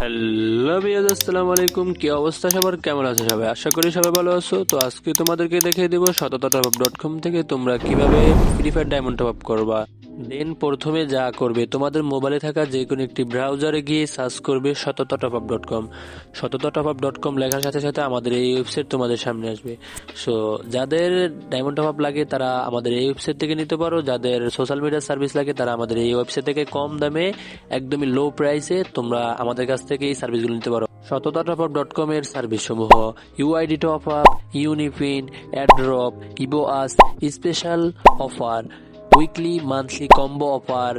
Hello বিয়াজ আসসালামু আলাইকুম। কি অবস্থা সবার? কেমন আছে সবাই? আশা করি সবাই ভালো আছো। তো আজকে তোমাদেরকে দেখিয়ে দেবো সততা ডট কম থেকে তোমরা কীভাবে ফ্রি ফায়ার ডায়মন্ড টপ করবা। দেন প্রথমে যা করবে, তোমাদের মোবাইলে থাকা যে কোনো একটি ব্রাউজারে গিয়ে সার্চ করবে সততা টপ আপ ডট কম সততা টপ আপ ডট কম লেখার সাথে সাথে আমাদের এই ওয়েবসাইট তোমাদের সামনে আসবে। সো যাদের ডায়মন্ড টপ আপ লাগে, তারা আমাদের এই ওয়েবসাইট থেকে নিতে পারো। যাদের সোশ্যাল মিডিয়া সার্ভিস লাগে, তারা আমাদের এই ওয়েবসাইট থেকে কম দামে, একদমই লো প্রাইসে তোমরা আমাদের কাছ থেকে এই সার্ভিসগুলো নিতে পারো। সততা টপ আপ ডট কম এর সার্ভিস সমূহ ইউআইডি টপ আপ ইউনিফিন অ্যাড্রপ ইবো আস special offer weekly monthly combo offer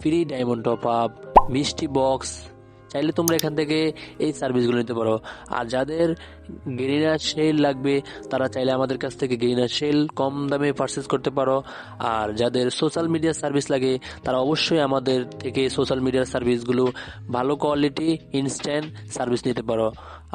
free diamond top up মিষ্টি বক্স চাইলে তোমরা এখান থেকে এই সার্ভিসগুলো নিতে পারো। আর যাদের গেরিনা সেল লাগবে, তারা চাইলে আমাদের কাছ থেকে গেরিনা সেল কম দামে পারচেস করতে পারো। আর যাদের সোশ্যাল মিডিয়া সার্ভিস লাগে, তারা অবশ্যই আমাদের থেকে সোশ্যাল মিডিয়ার সার্ভিসগুলো ভালো কোয়ালিটি ইনস্ট্যান্ট সার্ভিস নিতে পারো।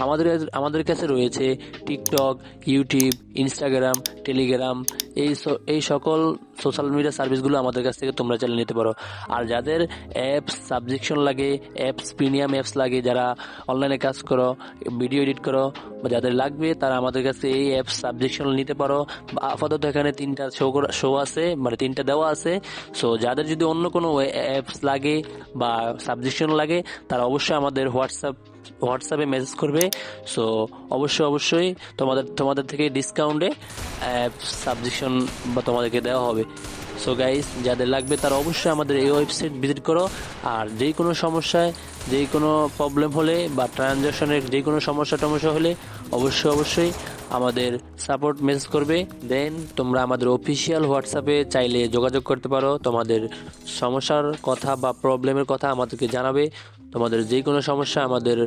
আমাদের আমাদের কাছে রয়েছে টিকটক ইউটিউব ইনস্টাগ্রাম টেলিগ্রাম এই এই সকল সোশ্যাল মিডিয়া সার্ভিসগুলো আমাদের কাছ থেকে তোমরা চালিয়ে নিতে পারো। আর যাদের অ্যাপস সাবজেকশন লাগে অ্যাপস প্রিমিয়াম অ্যাপস লাগে, যারা অনলাইনে কাজ করো ভিডিও এডিট করো, বা যাদের লাগবে, তারা আমাদের কাছে এই অ্যাপস সাবজেকশন নিতে পারো। আপাতত এখানে তিনটা শো শো আছে মানে তিনটা দেওয়া আছে। সো যাদের যদি অন্য কোনো অ্যাপস লাগে বা সাবজেকশন লাগে, তারা অবশ্যই আমাদের হোয়াটসঅ্যাপ হোয়াটসঅ্যাপে মেসেজ করবে। সো অবশ্যই অবশ্যই তোমাদের তোমাদের থেকে ডিসকাউন্টে সাবজেকশন বা তোমাদেরকে দেওয়া হবে। সো গাইস যাদের লাগবে তারা অবশ্যই আমাদের এই ওয়েবসাইট ভিজিট করো। আর যেই কোনো সমস্যায় যেই কোনো প্রবলেম হলে বা ট্রানজাকশনের যে কোনো সমস্যা টমস্যা হলে অবশ্যই অবশ্যই আমাদের সাপোর্ট মেসেজ করবে। দেন তোমরা আমাদের অফিসিয়াল হোয়াটসঅ্যাপে চাইলে যোগাযোগ করতে পারো। তোমাদের সমস্যার কথা বা প্রবলেমের কথা আমাদেরকে জানাবে। তোমাদের যে কোনো সমস্যা আমাদের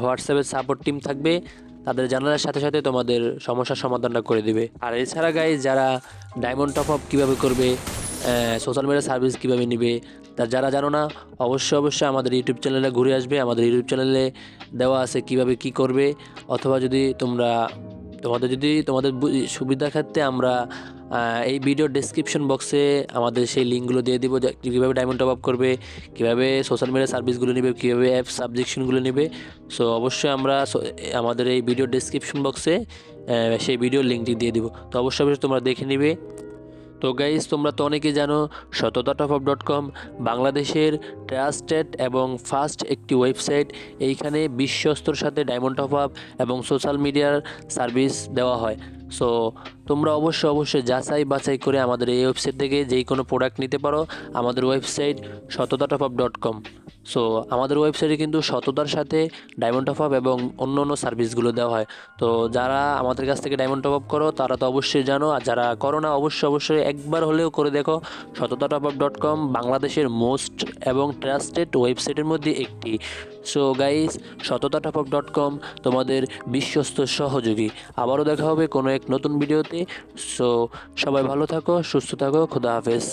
হোয়াটসঅ্যাপে সাপোর্ট টিম থাকবে, তাদের জানানোর সাথে সাথে তোমাদের সমস্যার সমাধানটা করে দিবে। আর এছাড়া গাইজ যারা ডায়মন্ড টপ আপ কীভাবে করবে সোশ্যাল মিডিয়া সার্ভিস কীভাবে নিবে, তা যারা জানো না, অবশ্যই অবশ্যই আমাদের ইউটিউব চ্যানেলে ঘুরে আসবে। আমাদের ইউটিউব চ্যানেলে দেওয়া আছে কীভাবে কি করবে, অথবা যদি তোমরা, তোমাদের যদি, তোমাদের সুবিধা ক্ষেত্রে আমরা এই ভিডিও ডেসক্রিপশন বক্সে আমাদের সেই লিঙ্কগুলো দিয়ে দিব কীভাবে ডায়মন্ড টপ আপ করবে, কীভাবে সোশ্যাল মিডিয়া সার্ভিসগুলো নেবে, কীভাবে অ্যাপ সাবজেকশনগুলো নেবে। সো অবশ্যই আমরা আমাদের এই ভিডিও ডেসক্রিপশন বক্সে সেই ভিডিওর লিঙ্কটি দিয়ে দিব। তো অবশ্যই অবশ্যই তোমরা দেখে নিবে। তো গাইজ তোমরা তো অনেকেই জানো সততা টপ আপ ডট কম, বাংলাদেশের ট্রাস্টেড এবং ফাস্ট একটি ওয়েবসাইট এইখানে বিশ্বস্তর সাথে ডায়মন্ড টপ আপ এবং সোশ্যাল মিডিয়ার সার্ভিস দেওয়া হয়। সো তোমরা অবশ্যই অবশ্যই যাচাই বাছাই করে আমাদের এই ওয়েবসাইট থেকে যেই কোনো প্রোডাক্ট নিতে পারো আমাদের ওয়েবসাইট সততা টপ ডট কম সো আমাদের ওয়েবসাইটে কিন্তু সততার সাথে ডায়মন্ড টপ আপ এবং অন্য অন্য সার্ভিসগুলো দেওয়া হয়। তো যারা আমাদের কাছ থেকে ডায়মন্ড টপ আপ করো, তারা তো অবশ্যই জানো। আর যারা করো না, অবশ্যই অবশ্যই একবার হলেও করে দেখো। সততা টপ আপ ডট কম বাংলাদেশের মোস্ট এবং ট্রাস্টেড ওয়েবসাইটের মধ্যে একটি। So guys Sotota top dot com তোমাদের বিশ্বস্ত সহযোগী। আবারও দেখা হবে কোনো এক নতুন ভিডিওতে। সো সবাই ভালো থাকো, সুস্থ থাকো, খুদা হাফেজ।